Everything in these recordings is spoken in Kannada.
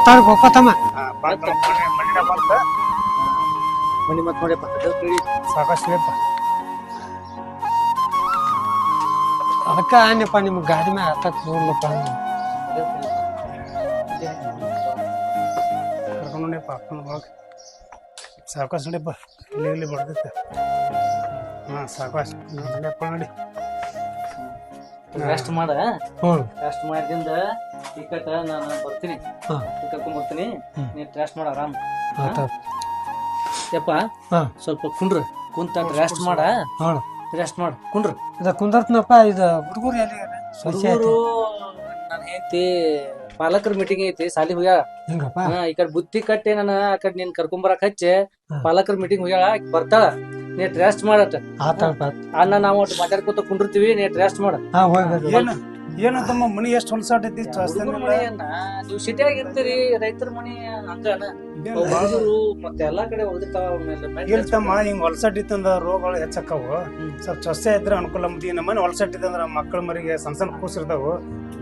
ತಾಳ ಗೋಪ ತಮ್ಮ ಬಂತ ಮನೆ ಮತ್ ನೋಡಿಯಪ್ಪ ಸಾಕಷ್ಟು ಅದಕ್ಕ ಆನ್ಯಪ್ಪ ನಿಮ್ ಗಾಡಿ ಮ್ಯಾಗ ಹತ್ತಕ್ ನೋಡ್ಲಪ್ಪ ಕರ್ಕೊಂಡು ನೋಡಿಯಪ್ಪ ಹಾಕೊಂಡು ಹೋಗಿ ಸಾವಕಾಶ ನೋಡಿಯಪ್ಪ ಇಲ್ಲಿ ಇಲ್ಲಿ ಬಡ್ದೈತೆ ಹಾಂ ಸಾವಕಾಶ ನೋಡಿಯಪ್ಪ ನೋಡಿ. ರೆಸ್ಟ್ ಮಾಡ. ಹ್ಞೂ ರೆಸ್ಟ್ ಮಾಡಿದಿಂದ ಟಿಕೆಟ್ ನಾನು ಬರ್ತೀನಿ. ಕರ್ಕೊಂಡ್ ಬರ್ತೀನಿ. ನೀನ್ ರೆಸ್ಟ್ ಮಾಡ ಆರಾಮ್. ಯಪ್ಪ ಸ್ವಲ್ಪ ಕುಂಡ್ರ. ಕುಂತ ರೆಸ್ಟ್ ಮಾಡ. ರೆಸ್ಟ್ ಮಾಡ. ಕುಂಡ್ರ. ಇದ ಕುಂದರ್ತನಪ್ಪ ಇದ ಹುಡುಗರು ಹುಡುಗರು ನಾನು ಹೇಳ್ತಿ ಪಾಲಕರ ಮೀಟಿಂಗ್ ಐತಿ ಸಾಲಿ ಹೋಗ್ಯಾಳ. ಈ ಕಡೆ ಬುತ್ತಿ ಕಟ್ಟೆ ನಾನು ಆ ಕಡೆ ನೀನ್ ಕರ್ಕೊಂಬರಕ್ ಹಚ್ಚೆ. ಪಾಲಕರ ಮೀಟಿಂಗ್ ಹೋಗ್ಯಾಳ ಬರ್ತಾಳ. ನೀಟ್ ರೆಸ್ಟ್ ಮಾಡತ್ತ. ಆತಪ್ಪ ಅಣ್ಣ ನಾವು ಮಾತಾಡ್ಕೊತ ಕುಂಡಿರ್ತೀವಿ ನೀಟ್ ರೆಸ್ಟ್ ಮಾಡ. ಏನು ತಮ್ಮ ಮನಿ ಎಷ್ಟು ಹೊಲಸಾಟೈತಿ ನೀವು ಸಿಟಿಯಾಗ ಇರ್ತೀರಿ ರೈತರ ಮನಿ ಹಂಗನ ಮತ್ತೆ ಎಲ್ಲಾ ಕಡೆ ಹೋಗಿರ್ತಾವ ತಮ್ಮ ಹಿಂಗ್ ಹೊಲಸಾಟಿತ್ತಂದ್ರ ರೋಗಗಳು ಹೆಚ್ಚಕ್ಕವು. ಸ್ವಲ್ಪ ಸ್ವಸ್ಥ ಇದ್ರೆ ಅನುಕೂಲ ಮತ್ತೆ ನಮ್ಮ ಮನೆ ಹೊಲಸಾಟಿತ್ತಂದ್ರ ಮಕ್ಕಳ ಮರಿಗೆ ಸಣ್ಣ ಸಣ್ಣ ಕೂಸಿರ್ತಾವು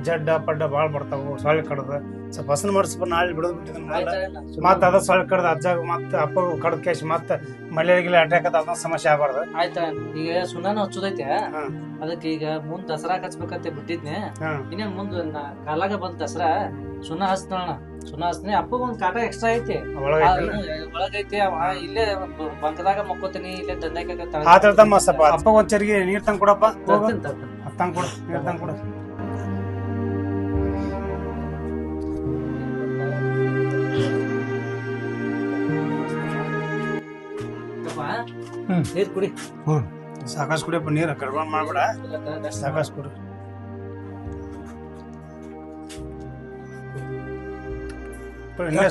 ಜಡ್ಡ ಪಡ್ಡ ಬಾಳ್ ಬರ್ತಾವು ಸೊಳ್ಳೆ ಕಡ್ದು. ಸ್ವಲ್ಪ ಹಸನ್ ಮಾಡಿಸ್ಬ ನಾಳೆ ಬಿಡದ್ ಬಿಟ್ಟಿದ್ ಮತ್ತ ಅದ ಸೊಳ್ಳೆ ಕಡ್ದ ಅಜ್ಜಾಗ ಮತ್ತೆ ಅಪ್ಪ ಕಡ್ದ ಕೇಶ್ ಮತ್ತ ಮಳೆ ಗಿಲೆ ಅಟ್ಯಾಕ್ ಅದ ಸಮಸ್ಯೆ ಆಗ್ಬಾರ್ದು. ಆಯ್ತಾ ಈಗ ಸುಣ್ಣ ಹಚ್ಚದೈತೆ. ಅದಕ್ಕೆ ಈಗ ಮುಂದ್ ದಸರಾ ಹಚ್ಬೇಕಂತ ಬಿಟ್ಟಿದ್ನೆ. ಇನ್ನೇನ್ ಮುಂದ್ ಕಾಲಾಗ ಬಂದ ದಸರಾ ಹಚ್ತಾನ ಸುಣ್ಣ ಹಚ್ತೀನಿ ಅಪ್ಪಗ ಒಂದ್ ಕಾಟ ಎಕ್ಸ್ಟ್ರಾ ಐತಿ. ಒಳಗೈತಿ ಅವ ಇಲ್ಲೇ ಬಂಕದಾಗ ಮಕ್ಕೋತೀನಿ ಇಲ್ಲೇ ದಂಡಾಕ ಆತಳ್ತಮ್ಮ ಸ್ವಲ್ಪ ಅಪ್ಪ ಒಂದ್ ಚರಿಗೆ ನೀರ್ ತಂಗ ಕೊಡಪ್ಪ ನೀರ್ ತಂಗ ಕೊಡು ನೀರ್ ತಂದ್ ಕೊಡು. ಹ್ಮ್. ನೀರ್ ಕುಡಿ. ಸಾಕಷ್ಟು ಕುಡಿಯಪ್ಪ ನೀರ್ ಕಡ್ಕೊಂಡ್ ಮಾಡ್ಬೇಡ. ಸಾಕಾಸ್ ಕುಡಿ.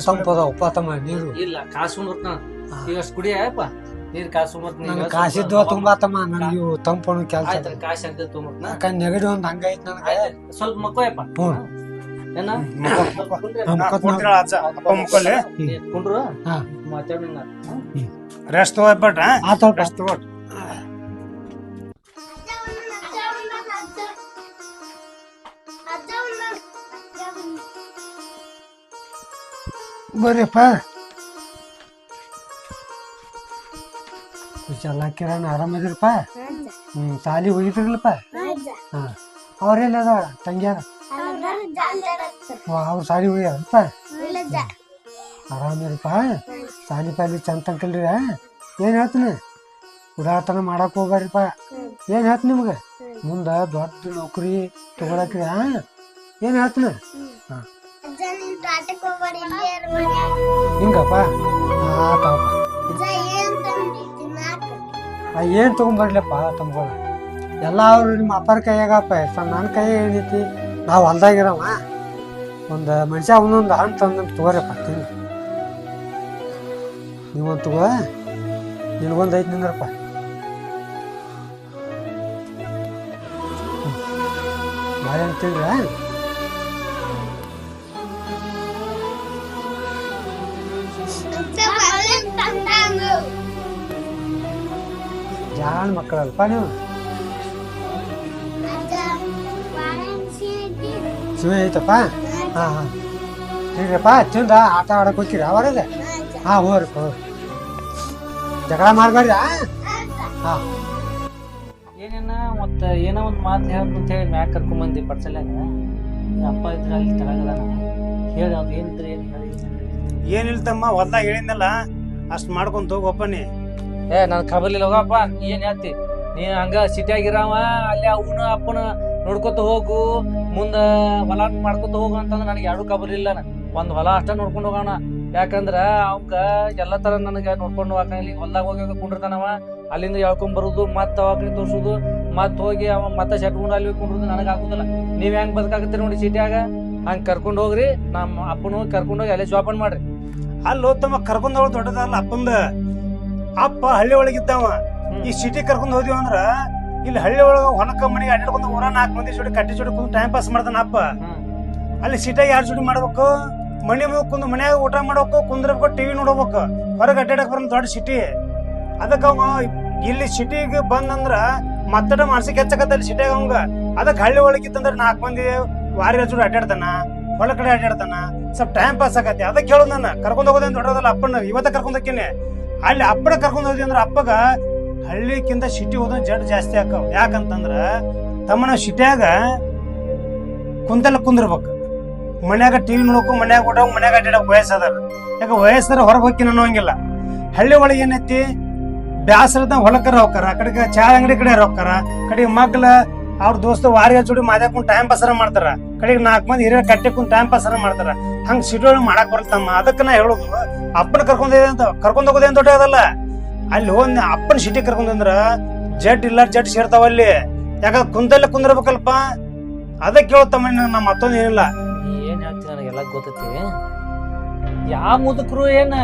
ತಂಪದವಪ್ಪ ತಮ್ಮ ನೀರು. ಇಲ್ಲ ಕಾಸು ಇವಷ್ಟು ಈಗ ಕುಡಿಯಪ್ಪ ನೀರು ಕಾಸು ನನ್ ಕಾಸಿದ್ದು ತುಂಬಾ ತಮ್ಮ ನನಗೆ ಇವು ತಂಪಣ ಕೆಲಸ. ಆಯ್ತು ಕಾಸು ಅಂತ ತುಂಬ ಯಾಕಂದ್ರೆ ನೆಗಡಿ ಒಂದು ಹಂಗೈತ್ ನನಗೆ. ಸ್ವಲ್ಪ ಮಕ್ಕೋಯಪ್ಪ ಹ್ಞೂ. ರೆಸ್ಟ್ ಮಕ್ಕೋ, ರೆಸ್ಟ್ ನಾ ರೆಸ್ಟ್ ಅಜ್ಜ ಬರ್ರಿಪ್ಪ. ಎಲ್ಲ ಕಿರಣ್ ಆರಾಮದಿರಪ್ಪ ಹ್ಞೂ ಸಾಲಿ ಹೋಗಿದ್ರಲ್ಲಪ್ಪ? ಹಾ. ಅವ್ರೆಲ್ಲ ಅದಾಳ ತಂಗ್ಯಾರ? ಅವ್ರ ಸಾಲಿ ಹೋಗ್ಯಾರಪ್ಪ? ಆರಾಮಿರಪ್ಪ ಸಾಲಿ ಪಾಲಿ ಚಂದ ತನ್ಕಲ್ರಿ ಏನು ಹೇಳ್ತೀನಿ? ಉಡಾತನ ಮಾಡಕ್ಕೆ ಹೋಗ್ಬಾರಿಪ್ಪ ಏನು ಹೇಳ್ತೀನಿ ನಿಮ್ಗೆ? ಮುಂದೆ ದೊಡ್ಡ ನೌಕರಿ ತಗೊಳಕ್ರಿ ಏನ್ ಹೇಳ್ತೀನಿ? ಹಿಂಗಪ್ಪ? ಆತಪ್ಪ ಆ, ಏನ್ ತಗೊಂಬರ್ಲಪ್ಪ ತಮ್ಗಳ? ಎಲ್ಲ ಅವರು ನಿಮ್ಮ ಅಪ್ಪರ ಕೈಯಾಗಪ್ಪ ಸರ್ ನನ್ನ ಕೈ ಏನೈತಿ ನಾವು ಹೊಲ್ದಾಗಿರವ? ಒಂದು ಮನುಷ್ಯ ಒಂದೊಂದು ಹಣ್ಣು ತಂದು ತಗೋರಪ್ಪ ತಿಂದು ನೀವೊಂದು ತಗೋ. ನಿನಗೊಂದು ಐದು ನಿಂದ್ರಪ್ಪ ಬಾಳೆಹಣ್ಣು ತಿಂದ್ರ? ಜಾಣ ಮಕ್ಕಳಲ್ಪ ನೀವು. ಸುಮ್ಮನೆ ಐತಪ್ಪ ಹಾಂ ಹಾಂ. ಹೇಳಿರಪ್ಪ ಚಂದ ಆಟ ಆಡಕ್ಕೆ ಹೋಗ್ತೀರಿ ಅವರಲ್ಲ? ಹಾಂ ಹೋಗ್ರಪ್ಪ ಹೋಗ್ರಿ ಜಗಳ ಮಾಡಬೇಡ್ರಿ ಹಾಂ ಏನೇನ ಮತ್ತ ಏನೋ ಒಂದು ಮಾತು ಹೇಳಕ್ ಅಂತ ಹೇಳಿ ಮ್ಯಾಕ್ ಕರ್ಕೊಂಬಂದಿ ಪರ್ಸಲ್ಯಾಗ. ಅಪ್ಪ ಇದ್ರ ಅಲ್ಲಿ ತಳಗದ ಹೇಳಿ ಅದು ಏನಿದ್ರೆ ಏನ್ ಹೇಳಿ. ಏನಿಲ್ಲ ತಮ್ಮ ಹೊಲ್ದಾಗ ಹೇಳಿದ್ನಲ್ಲ ಅಷ್ಟ್ ಮಾಡ್ಕೊಂತ ಹೋಗಿ ನೀ ಏ, ನನ್ ಕಬರ್ಲಿಲ್ಲ ಹೋಗಪ್ಪ ಏನ್ ಹೇಳ್ತಿ? ನೀ ಹಂಗ ಸಿಟಿಯಾಗಿರಾವ, ಅಲ್ಲಿ ಅವನ ಅಪ್ಪನ ನೋಡ್ಕೊತ ಹೋಗು, ಮುಂದ ಹೊಲ ಮಾಡ್ಕೊತ ಹೋಗು ಅಂತಂದ್ರ ನನಗೆ ಎರಡು ಕಬರ್ಲಿಲ್ಲ ಒಂದ್ ಹೊಲ ಅಷ್ಟ ನೋಡ್ಕೊಂಡು ಹೋಗೋಣ. ಯಾಕಂದ್ರ ಅವಕ್ಕ ಎಲ್ಲ ತರ ನನಗ ನೋಡ್ಕೊಂಡು ಹೋಗಾಕ ಇಲ್ಲಿ ಹೊಲ್ದಾಗ ಹೋಗಿ ಕುಂಡಿರ್ತಾನವ. ಅಲ್ಲಿಂದ ಹೇಳ್ಕೊಂಡ್ ಬರುದು, ಮತ್ತ ಅವಾಗ್ಲಿ ತೋರ್ಸುದು ಮತ್ ಹೋಗಿ ಅವ ಮತ್ತೆ ಶಟ್ಕೊಂಡು ಅಲ್ಲಿ ಕುಂಡ್ರುದು ನನಗೆ ಆಗುದಿಲ್ಲ. ನೀವ್ ಹೆಂಗ್ ಬದುಕಾಗತ್ತೀರಿ ನೋಡಿ ಸಿಟಿಯಾಗ? ಹಂಗ್ ಕರ್ಕೊಂಡು ಹೋಗ್ರಿ, ನಮ್ಮ ಅಪ್ಪನ ಹೋಗಿ ಕರ್ಕೊಂಡು ಹೋಗಿ ಅಲ್ಲೇ ಜೋಪಾನ ಮಾಡ್ರಿ. ಅಲ್ಲಿ ತಮ್ಮ ಕರ್ಕೊಂಡ್ ಹೋಗ್ ದೊಡ್ಡದಲ್ಲ ಅಪ್ಪಂದ. ಅಪ್ಪ ಹಳ್ಳಿ ಒಳಗಿದ್ದವ. ಈ ಸಿಟಿ ಕರ್ಕೊಂಡು ಹೋದ್ವಿ ಅಂದ್ರ ಇಲ್ಲಿ ಹಳ್ಳಿ ಒಳಗ ಹೊನಕ ಮನೆಗೆ ಅಡ್ಡಕೊಂಡು ಊರ ನಾಲ್ಕು ಮಂದಿ ಜೋಡಿ ಕಟ್ಟಿ ಜೋಡಿ ಕುಂದು ಟೈಮ್ ಪಾಸ್ ಮಾಡ್ತಾನ ಅಪ್ಪ. ಅಲ್ಲಿ ಸಿಟಿಯಾಗ ಯಾರ ಜೋಡಿ ಮಾಡ್ಬೇಕು? ಮನೆ ಮುಂದೆ ಕುಂದು ಮನ್ಯಾಗ ಊಟ ಮಾಡ್ಬೇಕು ಕುಂದ್ರಬೇಕು ಟಿವಿ ನೋಡ್ಬೇಕು. ಹೊರಗೆ ಅಡ್ಡಾಡಕ್ ಬರೋ ದೊಡ್ಡ ಸಿಟಿ ಅದಕ್ಕೆ ಅವ ಇಲ್ಲಿ ಸಿಟಿಗೆ ಬಂದಂದ್ರ ಮತ್ತಡ ಮಾನಸಿಕ ಹೆಚ್ಚಕತ್ತ ಅಲ್ಲಿ ಸಿಟಿಯಾಗ ಅವಂಗ. ಅದಕ್ಕೆ ಹಳ್ಳಿ ಒಳಗಿತ್ತಂದ್ರ ನಾಲ್ಕು ಮಂದಿ ವಾರಿ ಜೋಡಿ ಅಡ್ಡಾಡ್ತಾನ ಹೊಲ ಕಡೆ ಅಡ್ಡಾಡ್ತಾನ ಸ್ವಲ್ಪ ಟೈಮ್ ಪಾಸ್ ಆಗತ್ತೆ. ಅದಕ್ಕೆ ಹೇಳೋದು ನಾನು. ಕರ್ಕೊಂಡು ಹೋಗೋದೇನು ದೊಡ್ಡದಲ್ಲ ಅಪ್ಪನ. ಇವತ್ತ ಕರ್ಕೊಂಡ್ ಹೋಗ್ತೀನಿ. ಅಲ್ಲಿ ಅಪ್ಪನ ಕರ್ಕೊಂಡು ಹೋದ್ವಿ ಅಂದ್ರೆ ಅಪ್ಪಗ ಹಳ್ಳಿಕ್ಕಿಂತ ಸಿಟಿ ಹೋದ್ರೆ ಜಡ್ ಜಾಸ್ತಿ ಆಕಾವ್. ಯಾಕಂತಂದ್ರ ತಮ್ಮನ ಸಿಟಿಯಾಗ ಕುಂತಲ್ಲ ಕುಂದಿರ್ಬೇಕು. ಮನ್ಯಾಗ ಟಿವಿ ನೋಡೋಕು ಮನ್ಯಾಗ ಊಟ ಮನ್ಯಾಗ ಅಡ್ಡಾಡಕ್ ವಯಸ್ಸದಾರ ಯಾಕೆ ವಯಸ್ಸರ ಹೊರಗೆ ಹೋಗಿ ಅನ್ನೋಂಗಿಲ್ಲ. ಹಳ್ಳಿ ಒಳಗೆ ಏನೈತಿ? ಬ್ಯಾಸರದ ಹೊಲಕರ ಹೋಗ್ತಾರ ಕಡೆಗೆ ಚಾ ಅಂಗಡಿ ಕಡೆ ಹೋಗ್ತಾರ ಕಡೆಗೆ ಮಗ್ಲ ಅವ್ರ ದೋಸ್ತ ವಾರಿಯ ಜೋಡಿ ಮಾದ್ಯಾಕೊಂಡ್ ಟೈಮ್ ಪಾಸರ ಮಾಡ್ತಾರ. ಕಡೆಗೆ ನಾಲ್ಕು ಮಂದಿ ಹಿರಿಯ ಕಟ್ಟಿಕೊಂಡು ಟೈಮ್ ಪಾಸರ ಮಾಡ್ತಾರ. ಹಂಗ ಒಳಗೆ ಮಾಡಕ್ ಬರ್ತಮ್ಮ ಅದಕ್ಕ ನಾ ಹೇಳೋದು, ಅಪ್ಪನ ಕರ್ಕೊಂಡ್ ಅಂತ, ಕರ್ಕೊಂಡ್ ಹೋಗೋದೇನ್ ದೊಡ್ಡ ಅದಲ್ಲ. ಅಲ್ಲಿ ಹೋದ್ ಅಪ್ಪನ ಸಿಟಿ ಕರ್ಕೊಂಡ್ರ ಜಡ್ ಇಲ್ಲ, ಜಡ್ ಸೇರ್ತಾವ ಅಲ್ಲಿ. ಯಾಕಂದ್ರೆ ಕುಂತಲ್ಲೇ ಕುಂದಿರ್ಬೇಕಲ್ಪ ಅದಕ್ಕೆ ಹೇಳ್ತಮ್ಮ ನಮ್ಮ ಮತ್ತೊಂದು ಏನಿಲ್ಲ. ಏನ್ ಹೇಳ್ತೀನಿ ನನಗೆಲ್ಲ ಗೊತ್ತೈತಿ. ಯಾವ ಮುದುಕರು ಏನ್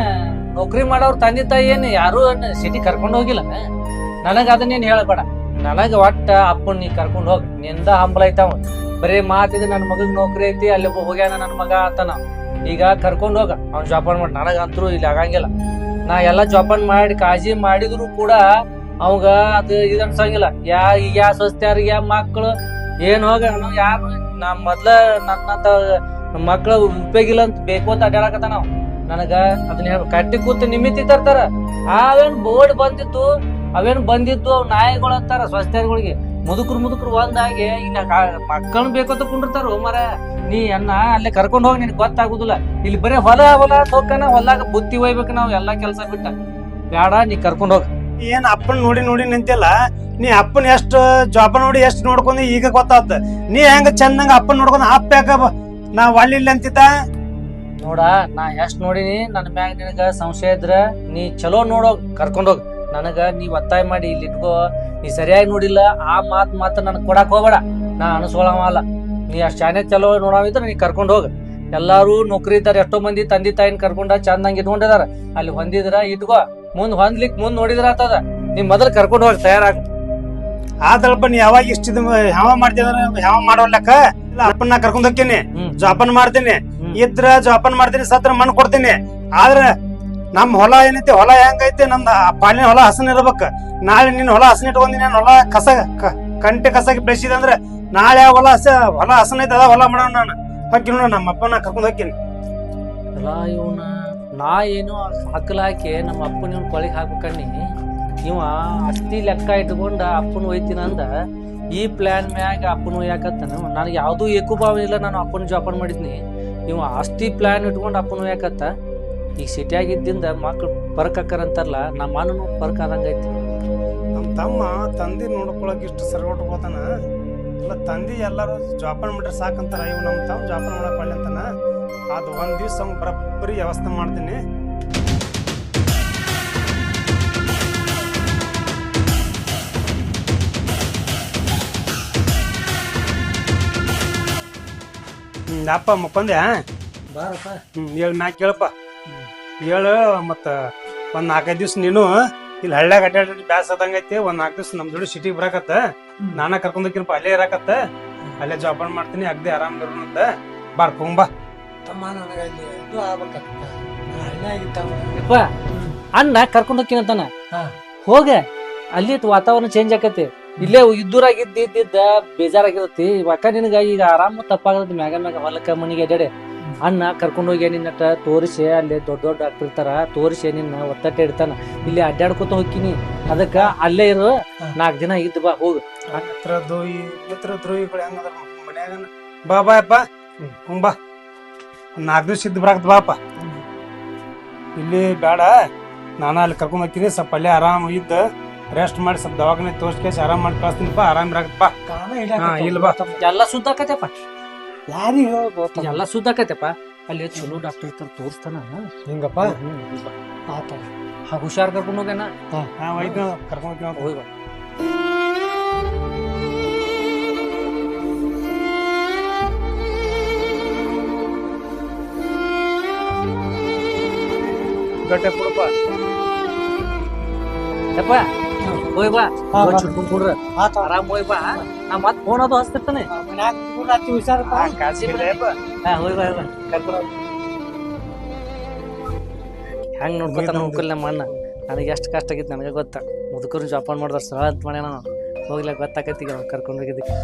ನೌಕರಿ ಮಾಡೋರ್ ತಂದೆ ತಾಯಿ ಏನ್ ಯಾರು ಸಿಟಿ ಕರ್ಕೊಂಡು ಹೋಗಿಲ್ಲ ನನಗ ಅದನ್ನೇನ್ ಹೇಳಬೇಡ. ನನಗ ಒಟ್ಟ ಅಪ್ಪನ್ ನೀ ಕರ್ಕೊಂಡ್ ಹೋಗ್. ನಿಂದ ಹಂಬಲ ಐತಾವ. ಬರೀ ಮಾತಿದ್ ನನ್ ಮಗಗ್ ನೌಕರಿ ಐತಿ ಅಲ್ಲಿ ಹೋಗ್ಯಾನ ನನ್ ಮಗ ಆತನ. ಈಗ ಕರ್ಕೊಂಡ್ ಹೋಗ. ಅವ್ನ್ ಜೋಪಾನ ಮಾಡಿ. ನನಗಂತರೂ ಇಲ್ಲಿ ಆಗಂಗಿಲ್ಲ. ನಾ ಎಲ್ಲಾ ಜೋಪಾನ ಮಾಡಿ, ಕಾಳಜಿ ಮಾಡಿದ್ರು ಕೂಡ ಅವಾಗ ಅದು ಇದು ಅನ್ಸಂಗಿಲ್ಲ. ಯಾ ಈಗ ಯಾ ಸ್ವಸ್ಥ್ಯಾರ ಯಾ ಮಕ್ಕಳು ಏನ್ ಹೋಗ ಯಾರು ನಾ ಮೊದ್ಲ ನನ್ನ ಮಕ್ಳ ಉಪಯೋಗ ಇಲ್ಲ ಅಂತ ಬೇಕು ಅಂತ ಅಡ್ಡಾಡಕತ್ತ ನಾವು ನನಗ ಅದನ್ನ ಕಟ್ಟಿ ಕೂತು ನಿಮಿತಿ ತರ್ತಾರ. ಆವೇನ್ ಬೋರ್ಡ್ ಬಂದಿತ್ತು. ಅವೇನ್ ಬಂದಿದ್ದು ಅವ್ ನಾಯಿಗಳು ಅಂತಾರ ಸ್ವಸ್ಥಗಳಿಗೆ ಮುದುಕರು ಮುದುಕರು ಒಂದಾಗಿ ಇನ್ನ ಮಕ್ಕಳನ್ನ ಬೇಕಂತ ಕುಂಡಿರ್ತಾರ ಮರ ನೀ ಅನ್ನ ಅಲ್ಲೇ ಕರ್ಕೊಂಡು ಹೋಗಿ ನಿನಗೆ ಗೊತ್ತಾಗುದಿಲ್ಲ. ಇಲ್ಲಿ ಬರೀ ಹೊಲ ಹೊಲ ತೋಕನ ಹೊಲಾಗ ಬುತ್ತಿ ಒಯ್ಬೇಕು ನಾವು ಎಲ್ಲಾ ಕೆಲಸ ಬಿಟ್ಟ. ಬೇಡ ನೀ ಕರ್ಕೊಂಡು ಹೋಗ. ಏನ್ ಅಪ್ಪನ್ ನೋಡಿ ನೋಡಿ ನಿಂತಿಲ್ಲ? ನೀ ಅಪ್ಪನ ಎಷ್ಟು ಜಾಬ ನೋಡಿ ಎಷ್ಟು ನೋಡ್ಕೊಂಡು ಈಗ ಗೊತ್ತಾತ. ನೀ ಹೆಂಗ ಚಂದಂಗ ಅಪ್ಪನ್ ನೋಡ್ಕೊಂಡು ಅಪ್ಪ ಯಾಕ ನಾ ಒಳ್ಳಿಲ್ಲ ಅಂತಿದ್ದ? ನೋಡ ನಾ ಎಷ್ಟ್ ನೋಡಿನಿ ನನ್ನ ಮ್ಯಾಗ ನಿನಗ ಸಂಶಯ ಇದ್ರ ನೀ ಚಲೋ ನೋಡೋಗ್ ಕರ್ಕೊಂಡೋಗ್ ನನಗ ನೀ ಒತ್ತಾಯ ಮಾಡಿ ಇಲ್ಲಿ ಇಟ್ಕೋ. ನೀ ಸರಿಯಾಗಿ ನೋಡಿಲ್ಲ ಆ ಮಾತ್ ಮಾತ್ರ ನನಗೆ ಕೊಡಕ್ ಹೋಗ್ಬೇಡ. ನಾ ಅನಸ್ಕೊಳವ ಅಲ್ಲ. ನೀ ಅಷ್ಟ್ ಶಾನೆ ಚಲೋ ನೋಡಾವಿದ್ರ ನೀ ಕರ್ಕೊಂಡ್ ಹೋಗ. ಎಲ್ಲಾರು ನೌಕರಿ ಇದ್ದಾರೆ ಎಷ್ಟೋ ಮಂದಿ ತಂದೆ ತಾಯಿನ ಕರ್ಕೊಂಡ ಚಂದಂಗ್ ಇಟ್ಕೊಂಡಿದಾರ. ಅಲ್ಲಿ ಹೊಂದಿದ್ರ ಇಟ್ಕೋ. ಮುಂದ್ ಹೊಂದ್ಲಿಕ್ ಮುಂದ್ ನೋಡಿದ್ರ ಆತದ. ನೀ ಮೊದಲ್ ಕರ್ಕೊಂಡ್ ಹೋಗಿ ತಯಾರಾಗ. ಆದಲ್ಪ ನೀ ಯಾವಾಗ ಇಷ್ಟ ಯಾವ ಮಾಡ್ತಿದ್ರ ಯಾವ ಮಾಡೋಲ್ಲಕ್ಕ ಇಲ್ಲ ಅಪ್ಪನ ನಾ ಕರ್ಕೊಂಡ್ ಹೋಗ್ತೀನಿ. ಜಾಪನ್ ಜೋಪಾನ ಮಾಡ್ತೀನಿ. ಇದ್ರ ಜೋಪಾನ ಮಾಡ್ತೀನಿ ಸತ್ರ ಮಣ್ಣು ಕೊಡ್ತೀನಿ. ಆದ್ರ ನಮ್ ಹೊಲ ಏನೈತಿ, ಹೊಲ ಹೆಂಗೈತೆ ನಮ್ದು ಪಾಲಿನ ಹೊಲ ಹಸನ ಇರ್ಬೇಕ. ನಾಳೆ ನಿನ್ನ ಹೊಲ ಹಸನ ಇಟ್ಕೊಂಡಿ ನಾನು ಹೊಲ ಕಸ ಕಂಟೆ ಕಸಕ್ಕೆ ಬೆಳೆಸಿದ ಅಂದ್ರೆ ನಾಳೆ ಯಾವ ಹೊಲ ಹಸ, ಹೊಲ ಹಸನ ಐತೆ, ಅದ ಹೊಲ ಮಾಡೋಣ ನಾನು. ಹಾಕಿ ನೋಡ, ನಮ್ಮ ಅಪ್ಪನ ಕರ್ಕೊಂಡು ಎಲ್ಲ ಇವನ ನಾ ಏನು ಹಾಕಲಾಕೆ ಹಾಕಿ ನಮ್ಮ ಅಪ್ಪನ ಇವ್ನ ಕೊಳಿಗೆ ಹಾಕ್ಬೇಕಣ್ಣಿ. ಇವ ಅಷ್ಟಿ ಲೆಕ್ಕ ಇಟ್ಕೊಂಡ ಅಪ್ಪನ ಒಯ್ತೀನಿ ಅಂದ. ಈ ಪ್ಲಾನ್ ಮ್ಯಾಗ ಅಪ್ಪನ ಒಯ್ಯಾಕತ್ತಾನ. ನನಗೆ ಯಾವ್ದು ಏಕುಭಾವ ಇಲ್ಲ ನಾನು ಅಪ್ಪನ ಜೋಪಾನ ಮಾಡಿದ್ನಿ. ಇವ ಅಷ್ಟಿ ಪ್ಲಾನ್ ಇಟ್ಕೊಂಡು ಅಪ್ಪನ ಒಯ್ಯಾಕತ್ತ. ಈಗ ಸಿಟಿಯಾಗಿದ್ದಿಂದ ಮಕ್ಳು ಪರಕಕ್ಕರಂತಾರಲ್ಲ ನಮ್ಮ ಮನನು ಪರ್ಕ್ ಆದಂಗೈತಿ ನಮ್ಮ ತಮ್ಮ ತಂದೆ ನೋಡ್ಕೊಳಕ್ ಇಷ್ಟು ಸರಿಗೊಟ್ಟು ಹೋತಾನ ಇಲ್ಲ ತಂದೆ ಎಲ್ಲರೂ ಜೋಪಾನ ಮಾಡ್ರೆ ಸಾಕಂತಾರ. ಇವ್ ನಮ್ಮ ತಮ್ಮ ಜೋಪಾನ ಮಾಡಕ್ ಅಂತಾನ. ಅದು ಒಂದ್ ದಿವ್ಸ ಅವ್ನ್ ಬರಬ್ಬರಿ ವ್ಯವಸ್ಥೆ ಮಾಡ್ತೀನಿ. ಹ್ಮ್, ಅಪ್ಪ ಮುಕ್ಕೊಂದ್ಯಾ ಬಾರಪ್ಪ. ಹ್ಮ್ ಹೇಳ ನಾ ಕೇಳಪ್ಪ. ಹೇಳು ಮತ್ತ ಒಂದ್ ನಾಲ್ಕೈದು ದಿವ್ಸ ನೀನು ಇಲ್ಲಿ ಹಳ್ಳ್ಯಾಗ ಅಡ್ಡಾಡಿ ಬ್ಯಾಸ್ ಆದಂಗೈತಿ ಒಂದ್ ನಾಲ್ಕು ದಿವ್ಸ ನಮ್ ಜೋಡಿ ಸಿಟಿಗೆ ಬರಾಕತ್ತ. ನಾನ ಕರ್ಕೊಂಡ್ ಹೋಗಿನಪ್ಪ ಅಲ್ಲೇ ಇರಾಕತ್ತ. ಅಲ್ಲೇ ಜಾಬ್ ಮಾಡ್ತೀನಿ ಅಗ್ದಿ ಆರಾಮ್ ಅಂತ. ಬಾರ್ ಬಾ. ತಮ್ಮ ನನಗೆ ಅಲ್ಲಿ ಇದು. ಯಪ್ಪ ಅಣ್ಣ ಕರ್ಕೊಂಡು ಹೋಗ್ತೀನಂತಾನ ಹಾ. ಹೋಗ ಅಲ್ಲಿ ವಾತಾವರಣ ಚೇಂಜ್ ಆಕತಿ. ಇಲ್ಲೇ ಇದ್ದೂರಾಗಿದ್ದ ಇದ್ದಿದ್ದ ಬೇಜಾರಾಗಿರತಿ ಅಕ್ಕ ನಿನಗ ಈಗ ಆರಾಮ ತಪ್ಪಾಗತ್ತೆ ಮ್ಯಾಗ ಮ್ಯಾಗ ಹೊಲಕ್ಕ ಮನಿಗೆ ಅಡ್ಯಾಡೆ. ಅಣ್ಣ ಕರ್ಕೊಂಡು ಹೋಗಿ ನಿನ್ನಟ ತೋರಿಸಿ ಅಲ್ಲಿ ದೊಡ್ಡ ದೊಡ್ಡ ಡಾಕ್ಟರ್ ಇರ್ತಾರ ತೋರಿಸಿ ನಿನ್ನ ಒತ್ತಟ್ಟೆ ಇಡ್ತಾನ. ಇಲ್ಲಿ ಅಡ್ಡಾಡ್ಕೊತ ಹೋಗ್ತೀನಿ. ಅದಕ್ಕ ಅಲ್ಲೇ ಇರು. ನಾಲ್ಕು ದಿನ ಇದ್ದು ಬಾ ಹೋಗು. ಮಿತ್ರ ದ್ರೋಹಿ ಮಿತ್ರ ದ್ರೋಹಿಗಳು ಹೆಂಗದ ಮನ್ಯಾಗ ಬಾ ಬಾ ಅಪ್ಪ. ಹ್ಮ್ ಬಾ. ನಾಲ್ಕು ದಿವ್ಸ ಇದ್ದು ಬರಾಕತ್ ಬಾಪ ಇಲ್ಲಿ ಬೇಡ ನಾನು ಅಲ್ಲಿ ಕರ್ಕೊಂಡು ಹೋಗ್ತೀನಿ. ಸ್ವಲ್ಪ ಅಲ್ಲೇ ಆರಾಮ್ ಇದ್ದ ರೆಸ್ಟ್ ಮಾಡಿ ಸ್ವಲ್ಪ ದವಾಖಾನೆ ತೋರ್ಸ್ಕೇಸಿ ಆರಾಮ್ ಮಾಡಿ ಕಳಿಸ್ತೀನಿಪ್ಪ ಆರಾಮ್ ಬಾ. ಇಲ್ಲ ಬಾ. ಎಲ್ಲ ಸುದ್ದಾಕತ್ತಪ್ಪ ಯಾರಿಗ್? ಎಲ್ಲ ಸುದ್ದಾಕತ್ತಪ್ಪ ಅಲ್ಲಿ ಚಲೋ ಡಾಕ್ಟರ್ ಇರ್ತಾರೆ ತೋರಿಸ್ತಾನ. ಹಿಂಗಪ್ಪ? ಆತ. ಹಾಗೆ ಹುಷಾರ್ ಕರ್ಕೊಂಡು ಹೋಗ್ಯಾನ? ಹಾ. ಒಯ್ದು ಕರ್ಕೊಂಡ್ ಹೋಗಿ ಬಾ. ಗಟ್ಟೆ ಕೊಡಪ್ಪ. ಯಪ್ಪ ಹೋಯ್ ಬಾ. ಬಾ. ಆರಾಮ್ ಹೋಯ್ ನಾ ಮತ್ ಫೋನ್ ಅದು ಹಚ್ತಿರ್ತಾನೆ. ಮನ್ಯಾಗ ಕೂಡಾತಿ ಹುಷಾರಪ್ಪ ಹೆಂಗ್ ನೋಡ್ಕೊತಾನ ಮುಕ್ಕಲ್ ನಮ್ಮ ಅಣ್ಣ? ನನಗೆ ಎಷ್ಟು ಕಷ್ಟ ಆಗಿತ್ತು ನನಗೆ ಗೊತ್ತ. ಮುದುಕರು ಜೋಪಾನ ಮಾಡಿದ್ರೆ ಸಹ ಅಂತ ಮಾಡ್ಯಾನ ಹೋಗ್ಲಿಕ್ಕೆ ಗೊತ್ತಾಕತ್ತೀಗ ಕರ್ಕೊಂಡು ಹೋಗಿದ್ದಕ್ಕೆ.